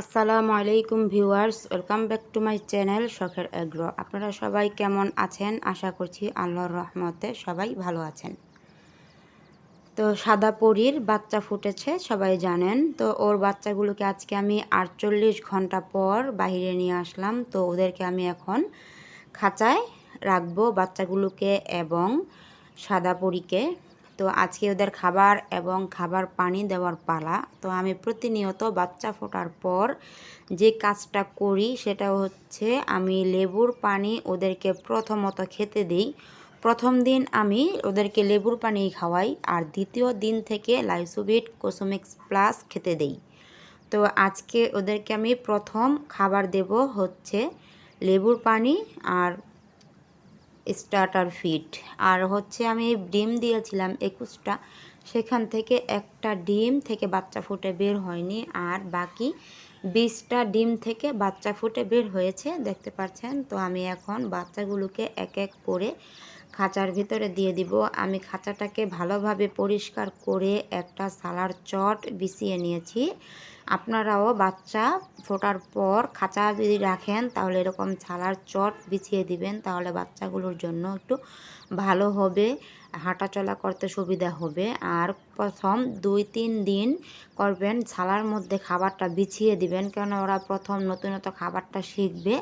আসসালামু আলাইকুম viewers, welcome back to my channel শখের এগ্রো। আপনারা সবাই কেমন আছেন? আশা করছি আল্লাহর রহমতে সবাই ভালো আছেন। তো সাদা পরীর বাচ্চা ফুটেছে, সবাই জানেন। তো ওর বাচ্চাগুলোকে আজকে আমি আটচল্লিশ ঘণ্টা পর বাইরে নিয়ে আসলাম। তো ওদেরকে আমি এখন খাঁচায় রাখব বাচ্চাগুলোকে এবং সাদা পরীকে। তো আজকে ওদের খাবার এবং খাবার পানি দেওয়ার পালা। তো আমি প্রতিনিয়ত বাচ্চা ফোটার পর যে কাজটা করি সেটা হচ্ছে আমি লেবুর পানি ওদেরকে প্রথমত খেতে দিই। প্রথম দিন আমি ওদেরকে লেবুর পানি খাওয়াই আর দ্বিতীয় দিন থেকে লাইসোবিট কোসোমিক্স প্লাস খেতে দেই। তো আজকে ওদেরকে আমি প্রথম খাবার দেব হচ্ছে লেবুর পানি আর স্টার্টার ফিট আর হচ্ছে আমি ডিম দিয়েছিলাম একুশটা, সেখান থেকে একটা ডিম থেকে বাচ্চা ফুটে বের হয়নি। আর বাকি বিশটা ডিম থেকে বাচ্চা ফুটে বের হয়েছে, দেখতে পাচ্ছেন? তো আমি এখন বাচ্চাগুলোকে এক এক করে খাঁচার ভিতরে দিয়ে দিব। আমি খাঁচাটাকে ভালোভাবে পরিষ্কার করে একটা সালার চট বিছিয়ে নিয়েছি। আপনারাও বাচ্চা ফোটার পর খাঁচা যদি রাখেন, তাহলে এরকম ছালার চট বিছিয়ে দিবেন, তাহলে বাচ্চাগুলোর জন্য একটু ভালো হবে, হাঁটাচলা করতে সুবিধা হবে। আর প্রথম দুই তিন দিন করবেন ছালার মধ্যে খাবারটা বিছিয়ে দিবেন কেন ওরা প্রথম নতুনত খাবারটা শিখবে।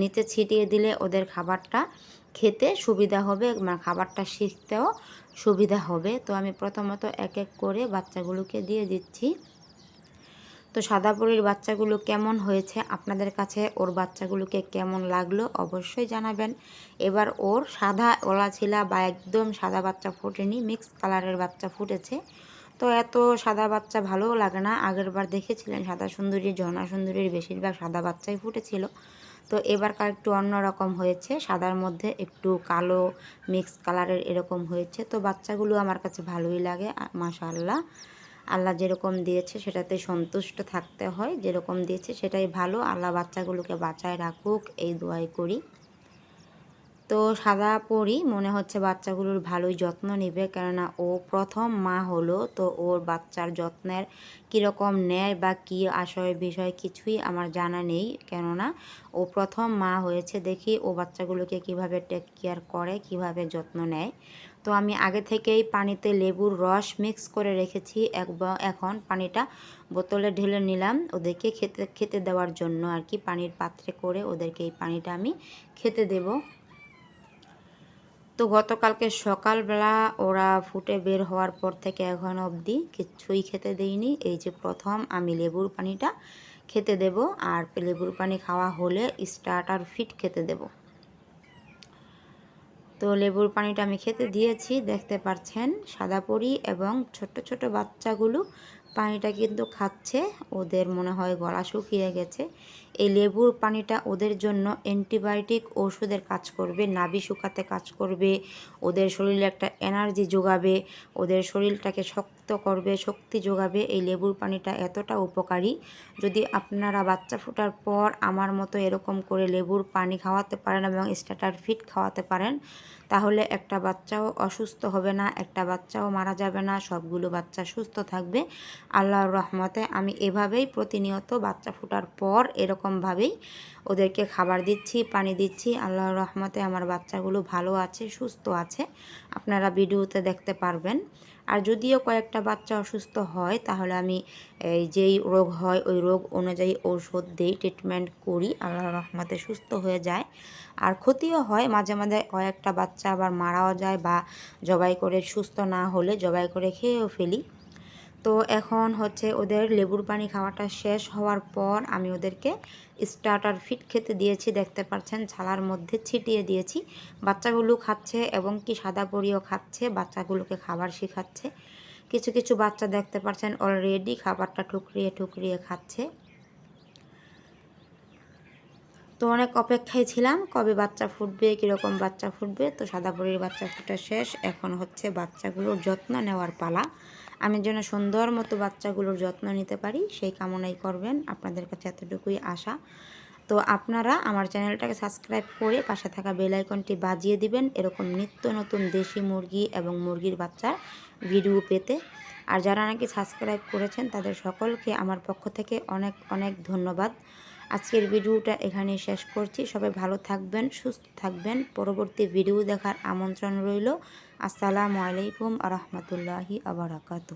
নিচে ছিটিয়ে দিলে ওদের খাবারটা খেতে সুবিধা হবে মানে খাবারটা শিখতেও সুবিধা হবে। তো আমি প্রথমত এক এক করে বাচ্চাগুলোকে দিয়ে দিচ্ছি। তো সাদা পরির বাচ্চাগুলো কেমন হয়েছে? আপনাদের কাছে ওর বাচ্চাগুলোকে কেমন লাগল? অবশ্যই জানাবেন। এবার ওর সাদা ওলা ছিলা বা একদম সাদা বাচ্চা ফুটেনি মিক্স কালারের বাচ্চা ফুটেছে। তো এত সাদা বাচ্চা ভালোও লাগে না। আগের বার দেখেছিলেন সাদা সুন্দরী, ঝর্ণা সুন্দরীর বেশিরভাগ সাদা বাচ্চাই ফুটেছিল। তো এবারকার একটু অন্যরকম হয়েছে। সাদার মধ্যে একটু কালো মিক্স কালারের এরকম হয়েছে। তো বাচ্চাগুলো আমার কাছে ভালোই লাগে মাশাআল্লাহ। আল্লাহ যেরকম দিয়েছে সেটাতে সন্তুষ্ট থাকতে হয়, যেরকম দিয়েছে সেটাই ভালো। আল্লাহ বাচ্চাগুলোকে বাঁচায় রাখুক, এই দোয়াই করি। তো সাদা পরি মনে হচ্ছে বাচ্চাগুলোর ভালোই যত্ন নেবে, কেননা ও প্রথম মা হলো, তো ওর বাচ্চার যত্নের কীরকম নেয় বা কী আশয় বিষয় কিছুই আমার জানা নেই, কেননা ও প্রথম মা হয়েছে দেখি ও বাচ্চাগুলোকে কীভাবে টেক কেয়ার করে, কীভাবে যত্ন নেয়। তো আমি আগে থেকেই পানিতে লেবুর রস মিক্স করে রেখেছি এখন পানিটা বোতলে ঢেলে নিলাম ওদেরকে খেতে খেতে দেওয়ার জন্য আর কি। পানির পাত্রে করে ওদেরকে এই পানিটা আমি খেতে দেব। তো গতকালকে সকালবেলা ওরা ফুটে বের হওয়ার পর থেকে এখন অবধি কিছুই খেতে দেইনি। এই যে প্রথম আমি লেবুর পানিটা খেতে দেব আর লেবুর পানি খাওয়া হলে স্টার্টার ফিট খেতে দেবো। তো লেবুর পানিটা আমি খেতে দিয়েছি, দেখতে পারছেন সাদা পরি এবং ছোট ছোট বাচ্চাগুলো পানিটা কিন্তু খাচ্ছে, ওদের মনে হয় গলা শুকিয়ে গেছে। এই লেবুর পানিটা ওদের জন্য অ্যান্টিবায়োটিক ওষুধের কাজ করবে, নাভি শুকাতে কাজ করবে, ওদের শরীরে একটা এনার্জি যোগাবে, ওদের শরীরটাকে শক্ত করবে, শক্তি যোগাবে, এই লেবুর পানিটা এতটা উপকারী। যদি আপনারা বাচ্চা ফোটার পর আমার মতো এরকম করে লেবুর পানি খাওয়াতে পারেন এবং স্টার্টার ফিট খাওয়াতে পারেন, তাহলে একটা বাচ্চাও অসুস্থ হবে না, একটা বাচ্চাও মারা যাবে না, সবগুলো বাচ্চা সুস্থ থাকবে। আল্লাহর রহমতে আমি এভাবেই প্রতিনিয়ত বাচ্চা ফোটার পর এরকমভাবেই ওদেরকে খাবার দিচ্ছি, পানি দিচ্ছি। আল্লাহর রহমতে আমার বাচ্চাগুলো ভালো আছে, সুস্থ আছে। আপনারা ভিডিওতে দেখতে পারবেন। আর যদিও কয়েকটা বাচ্চা অসুস্থ হয়, তাহলে আমি এই যেই রোগ হয়, ওই রোগ অনুযায়ী ঔষধ দিই, ট্রিটমেন্ট করি আল্লাহ রহমতে সুস্থ হয়ে যায়। আর ক্ষতিও হয়, মাঝে মাঝে কয়েকটা বাচ্চা আবার মারাও যায় বা জবাই করে সুস্থ না হলে জবাই করে খেয়েও ফেলি। তো এখন হচ্ছে ওদের লেবুর পানি খাওয়াটা শেষ হওয়ার পর আমি ওদেরকে স্টার্টার ফিট খেতে দিয়েছি, দেখতে পাচ্ছেন ছালার মধ্যে ছিটিয়ে দিয়েছি। বাচ্চাগুলো খাচ্ছে এবং কি সাদা পরিও খাচ্ছে, বাচ্চাগুলোকে খাবার শেখাচ্ছে। কিছু কিছু বাচ্চা দেখতে পাচ্ছেন অলরেডি খাবারটা ঠুকরিয়ে ঠুকরিয়ে খাচ্ছে। তো অনেক অপেক্ষায় ছিলাম, কবে বাচ্চা ফুটবে, কীরকম বাচ্চা ফুটবে, তো সাদা পরির বাচ্চা ফুটা শেষ। এখন হচ্ছে বাচ্চাগুলোর যত্ন নেওয়ার পালা। আমি যেন সুন্দর মতো বাচ্চাগুলোর যত্ন নিতে পারি, সেই কামনাই করবেন। আপনাদের কাছে এতটুকুই আশা। তো আপনারা আমার চ্যানেলটাকে সাবস্ক্রাইব করে পাশে থাকা বেল আইকনটি বাজিয়ে দিবেন এরকম নিত্য নতুন দেশি মুরগি এবং মুরগির বাচ্চার ভিডিও পেতে। আর যারা নাকি সাবস্ক্রাইব করেছেন, তাদের সকলকে আমার পক্ষ থেকে অনেক অনেক ধন্যবাদ। আজকের ভিডিওটা এখানে শেষ করছি। সবাই ভালো থাকবেন, সুস্থ থাকবেন। পরবর্তী ভিডিও দেখার আমন্ত্রণ রইল। আসসালামু আলাইকুম আ রহমতুল্লাহি আবরাকাতু